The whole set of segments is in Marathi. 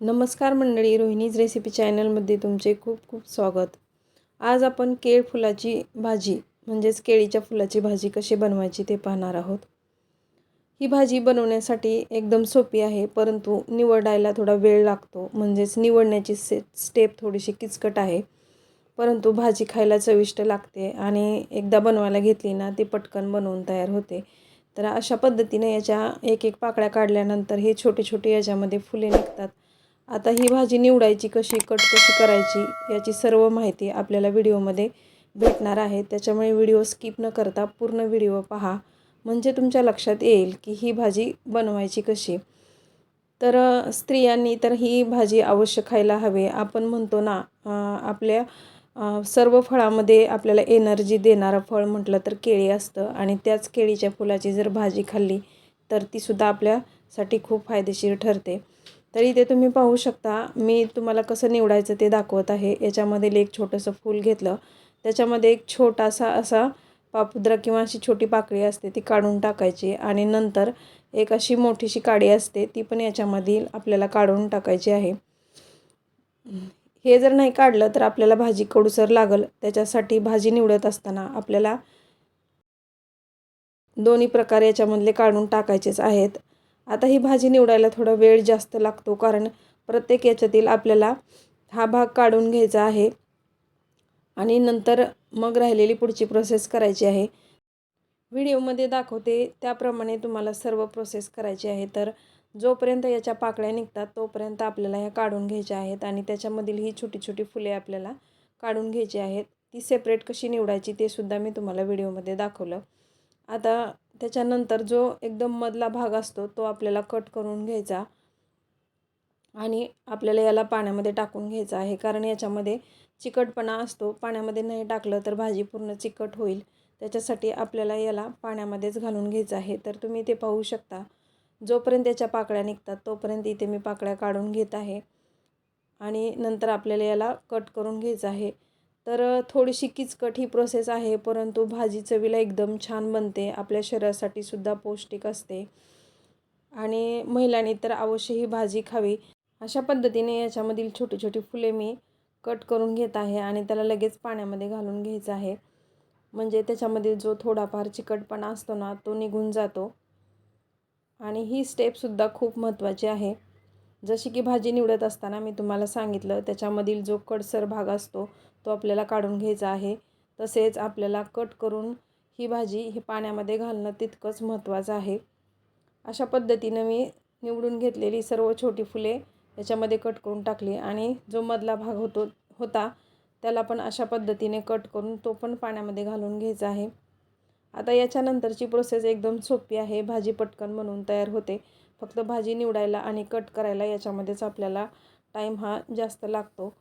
नमस्कार मंडळी रोहिणीज रेसिपी चॅनलमध्ये तुमचे खूप खूप स्वागत. आज आपण केळ फुलाची भाजी म्हणजेच केळीच्या फुलाची भाजी कशी बनवायची ते पाहणार आहोत. ही भाजी बनवण्यासाठी एकदम सोपी आहे परंतु निवडायला थोडा वेळ लागतो. म्हणजेच निवडण्याची से स्टेप थोडीशी किचकट आहे. परंतु भाजी खायला चविष्ट लागते आणि एकदा बनवायला घेतली ना ती पटकन बनवून तयार होते. तर अशा पद्धतीने याच्या एक एक पाकळ्या काढल्यानंतर हे छोटे छोटे याच्यामध्ये फुले निघतात. आता ही भाजी निवडायची कशी कट कशी करायची याची सर्व माहिती आपल्याला व्हिडिओमध्ये भेटणार आहे. त्याच्यामुळे व्हिडिओ स्किप न करता पूर्ण व्हिडिओ पहा. म्हणजे तुमच्या लक्षात येईल की ही भाजी बनवायची कशी. तर स्त्रियांनी तर ही भाजी अवश्य खायला हवे. आपण म्हणतो ना आपल्या सर्व फळामध्ये आपल्याला एनर्जी देणारं फळ म्हटलं तर केळी असतं. आणि त्याच केळीच्या फुलाची जर भाजी खाल्ली तर तीसुद्धा आपल्यासाठी खूप फायदेशीर ठरते. तर इथे तुम्ही पाहू शकता. मी तुम्हाला कसं निवडायचं ते दाखवत आहे. याच्यामध्ये एक छोटंसं फूल घेतलं. त्याच्यामध्ये एक छोटासा असा पापुद्रा किंवा अशी छोटी पाकळी असते ती काढून टाकायची आणि नंतर एक अशी मोठीशी काडी असते ती पण याच्यामधील आपल्याला काढून टाकायची आहे. हे जर नाही काढलं तर आपल्याला भाजी कडूसर लागल. त्याच्यासाठी भाजी निवडत असताना आपल्याला दोन्ही प्रकार याच्यामधले काढून टाकायचेच आहेत. आता ही भाजी निवडायला थोडा वेळ जास्त लागतो कारण प्रत्येक याच्यातील आपल्याला हा भाग काढून घ्यायचा आहे. आणि नंतर मग राहिलेली पुढची प्रोसेस करायची आहे. व्हिडिओमध्ये दाखवते त्याप्रमाणे तुम्हाला सर्व प्रोसेस करायची आहे. तर जोपर्यंत याच्या पाकळ्या निघतात तोपर्यंत आपल्याला ह्या काढून घ्यायच्या आहेत. आणि त्याच्यामधील ही छोटी छोटी फुले आपल्याला काढून घ्यायची आहेत. ती सेपरेट कशी निवडायची ते सुद्धा मी तुम्हाला व्हिडिओमध्ये दाखवलं. आता त्याच्यानंतर जो एकदम मधला भाग असतो तो आपल्याला कट करून घ्यायचा आणि आपल्याला याला पाण्यामध्ये टाकून घ्यायचा आहे. कारण याच्यामध्ये चिकटपणा असतो. पाण्यामध्ये नाही टाकलं तर भाजी पूर्ण चिकट होईल. त्याच्यासाठी आपल्याला याला पाण्यामध्येच घालून घ्यायचं आहे. तर तुम्ही ते पाहू शकता. जोपर्यंत त्याच्या पाकळ्या निघतात तोपर्यंत इथे मी पाकळ्या काढून घेत आहे. आणि नंतर आपल्याला याला कट करून घ्यायचं आहे. तर थोडीशी किचकट ही प्रोसेस आहे परंतु भाजी चवीला एकदम छान बनते आपल्या शरीरासाठी सुद्धा पौष्टिक असते. आणि महिलांनी तर अवश्य ही भाजी खावी. अशा पद्धतीने याच्यामधील छोटी छोटी फुले मी कट करून घेत आहे आणि त्याला लगेच पाण्यामध्ये घालून घ्यायचं आहे. म्हणजे त्याच्यामध्ये जो थोडाफार चिकटपणा असतो ना तो निघून जातो. आणि ही स्टेपसुद्धा खूप महत्त्वाची आहे. जशी की भाजी निवडत असताना मी तुम्हाला सांगितलं त्याच्यामधील जो कडसर भाग असतो तो आपल्याला काढून घ्यायचा आहे. तसेच आपल्याला कट करून ही भाजी ही पाण्यामध्ये घालणं तितकंच महत्त्वाचं आहे. अशा पद्धतीनं मी निवडून घेतलेली सर्व छोटी फुले याच्यामध्ये कट करून टाकली आणि जो मधला भाग होतो होता त्याला पण अशा पद्धतीने कट करून तो पण पाण्यामध्ये घालून घ्यायचा आहे. आता याच्यानंतरची प्रोसेस एकदम सोपी आहे. भाजी पटकन म्हणून तयार होते. फक्त भाजी निवडायला आणि कट करायला याच्यामध्येच आपल्याला टाईम हा जास्त लागतो.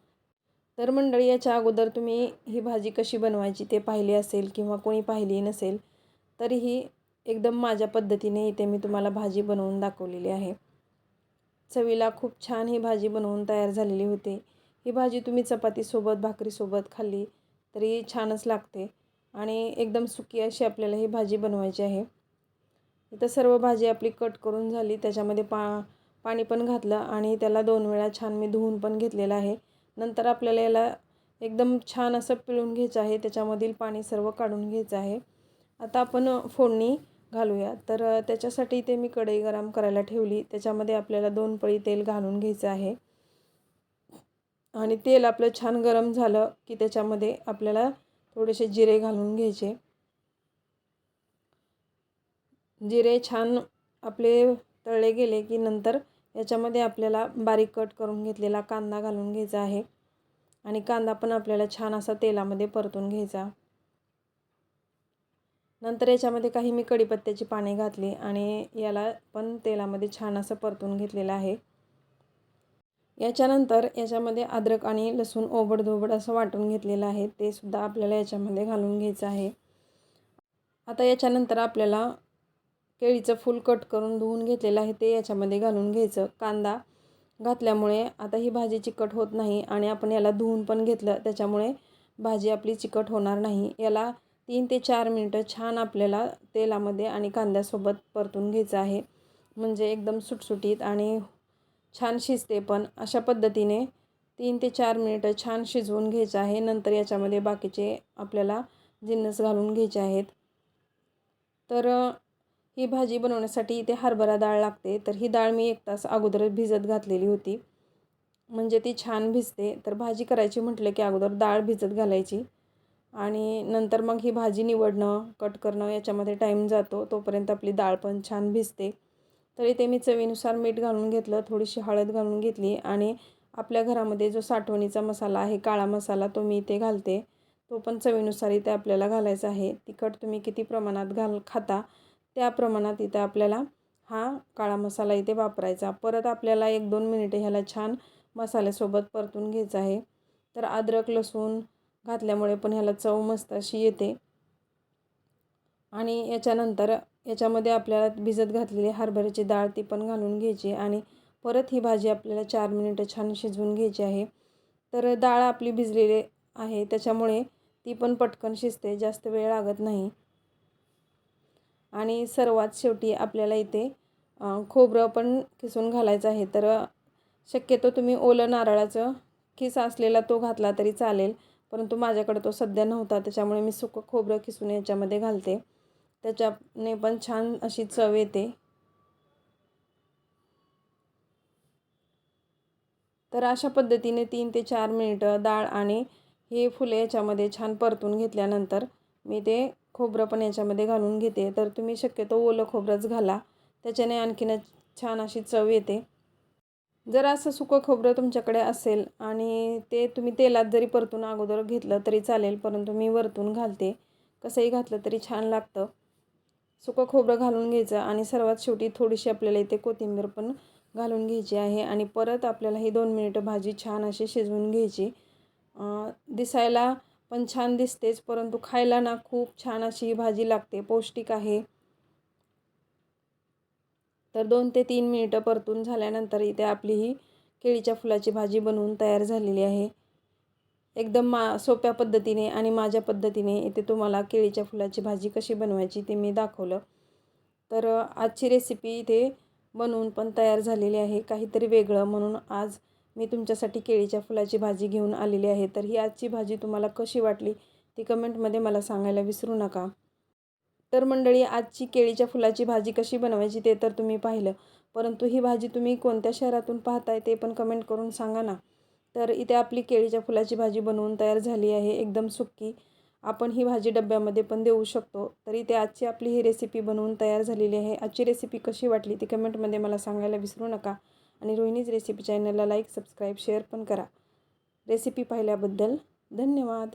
तर मंडळी याच्या अगोदर तुम्ही ही भाजी कशी बनवायची ते पाहिली असेल किंवा कोणी पाहिली नसेल तरीही एकदम माझ्या पद्धतीने इथे मी तुम्हाला भाजी बनवून दाखवलेली आहे. चवीला खूप छान ही भाजी बनवून तयार झालेली होती. ही भाजी तुम्ही चपातीसोबत भाकरीसोबत खाल्ली तरी छानच लागते आणि एकदम सुकी अशी आपल्याला ही भाजी बनवायची आहे. इथं सर्व भाजी आपली कट करून झाली. त्याच्यामध्ये पा पाणी पण घातलं आणि त्याला दोन वेळा छान मी धुवून पण घेतलेलं आहे. नंतर आपल्याला याला एकदम छान असं पिळून घ्यायचं आहे. त्याच्यामधील पाणी सर्व काढून घ्यायचं आहे. आता आपण फोडणी घालूया. तर त्याच्यासाठी ते मी कढई गरम करायला ठेवली. त्याच्यामध्ये आपल्याला दोन पळी तेल घालून घ्यायचं आहे. आणि तेल आपलं छान गरम झालं की त्याच्यामध्ये आपल्याला थोडेसे जिरे घालून घ्यायचे. जिरे छान आपले तळले गेले की नंतर याच्यामध्ये आपल्याला बारीक कट करून घेतलेला कांदा घालून घ्यायचा आहे. आणि कांदा पण आपल्याला छान असा तेलामध्ये परतून घ्यायचा. नंतर याच्यामध्ये काही मी कढीपत्त्याची पाने घातली आणि याला पण तेलामध्ये छान असं परतून घेतलेलं आहे. याच्यानंतर याच्यामध्ये अद्रक आणि लसूण ओबडधोबड असं वाटून घेतलेलं आहे. ते सुद्धा आपल्याला याच्यामध्ये घालून घ्यायचं आहे. आता याच्यानंतर आपल्याला केळीचं फूल कट करून धुवून घेतलेलं आहे ते याच्यामध्ये घालून घ्यायचं. कांदा घातल्यामुळे आता ही भाजी चिकट होत नाही आणि आपण याला धुवून पण घेतलं त्याच्यामुळे भाजी आपली चिकट होणार नाही. याला तीन ते चार मिनटं छान आपल्याला तेलामध्ये आणि कांद्यासोबत परतून घ्यायचं आहे. म्हणजे एकदम सुटसुटीत आणि छान शिजते पण. अशा पद्धतीने तीन ते चार मिनिटं छान शिजवून घ्यायचं आहे. नंतर याच्यामध्ये बाकीचे आपल्याला जिन्नस घालून घ्यायचे आहेत. तर ही भाजी बनवण्यासाठी इथे हरभरा डाळ लागते. तर ही डाळ मी एक तास अगोदर भिजत घातलेली होती. म्हणजे ती छान भिजते. तर भाजी करायची म्हटलं की अगोदर डाळ भिजत घालायची. आणि नंतर मग ही भाजी निवडणं कट करणं याच्यामध्ये टाईम जातो. तोपर्यंत आपली डाळ पण छान भिजते. तर इथे मी चवीनुसार मीठ घालून घेतलं थोडीशी हळद घालून घेतली आणि आपल्या घरामध्ये जो साठवणीचा मसाला आहे काळा मसाला तो मी इथे घालते. तो पण चवीनुसार इथे आपल्याला घालायचा आहे. तिखट तुम्ही किती प्रमाणात घाल खाता त्या प्रमाणात इथे आपल्याला हा काळा मसाला इथे वापरायचा. परत आपल्याला एक दोन मिनिटे ह्याला छान मसाल्यासोबत परतून घ्यायचं आहे. तर अद्रक लसूण घातल्यामुळे पण ह्याला चव मस्त अशी येते. आणि याच्यानंतर याच्यामध्ये आपल्याला भिजत घातलेली हरभऱ्याची डाळ ती पण घालून घ्यायची आणि परत ही भाजी आपल्याला चार मिनिटं छान शिजवून घ्यायची आहे. तर डाळ आपली भिजलेली आहे त्याच्यामुळे ती पण पटकन शिजते जास्त वेळ लागत नाही. आणि सर्वात शेवटी आपल्याला इथे खोबरं पण किसून घालायचं आहे. तर शक्यतो तुम्ही ओलं नारळाचं किस असलेला तो घातला तरी चालेल परंतु माझ्याकडे तो सध्या नव्हता त्याच्यामुळे मी सुकं खोबरं किसून याच्यामध्ये घालते. त्याच्याने पण छान अशी चव येते. तर अशा पद्धतीने तीन ते चार मिनिटं डाळ आणि हे फुले याच्यामध्ये छान परतून घेतल्यानंतर मी ते खोबरं पण याच्यामध्ये घालून घेते. तर तुम्ही शक्यतो ओलं खोबरंच घाला. त्याच्याने आणखीनच छान अशी चव येते. जर असं सुकं खोबरं तुमच्याकडे असेल आणि ते तुम्ही तेलात जरी परतून अगोदर घेतलं तरी चालेल परंतु मी वरतून घालते. कसंही घातलं तरी छान लागतं. सुकं खोबरं घालून घ्यायचं आणि सर्वात शेवटी थोडीशी आपल्याला इथे कोथिंबीर पण घालून घ्यायची आहे आणि परत आपल्याला ही दोन मिनिटं भाजी छान अशी शिजवून घ्यायची. दिसायला पण छान दिसतेच परंतु खायला ना खूप छान अशी ही भाजी लागते पौष्टिक आहे. तर दोन ते तीन मिनिटं परतून झाल्यानंतर इथे आपली ही केळीच्या फुलाची भाजी बनवून तयार झालेली आहे. एकदम मा सोप्या पद्धतीने आणि माझ्या पद्धतीने इथे तुम्हाला केळीच्या फुलाची भाजी कशी बनवायची ते मी दाखवलं. तर आजची रेसिपी इथे बनवून पण तयार झालेली आहे काहीतरी वेगळं म्हणून आज मी तुमच्यासाठी केळीच्या फुलाची भाजी घेऊन आलेली आहे. तर ही आजची भाजी तुम्हाला कशी वाटली ती कमेंटमध्ये मला सांगायला विसरू नका. तर मंडळी आजची केळीच्या फुलाची भाजी कशी बनवायची ते तर तुम्ही पाहिलं परंतु ही भाजी तुम्ही कोणत्या शहरातून पाहताय ते पण कमेंट करून सांगा ना. तर इथे आपली केळीच्या फुलाची भाजी बनवून तयार झाली आहे एकदम सुक्की आपण ही भाजी डब्यामध्ये पण देऊ शकतो. तर इथे आजची आपली ही रेसिपी बनवून तयार झालेली आहे. आजची रेसिपी कशी वाटली ती कमेंटमध्ये मला सांगायला विसरू नका. आणि रोहिणीज रेसिपी चॅनलला लाईक सबस्क्राईब शेअर पण करा. रेसिपी पाहिल्याबद्दल धन्यवाद.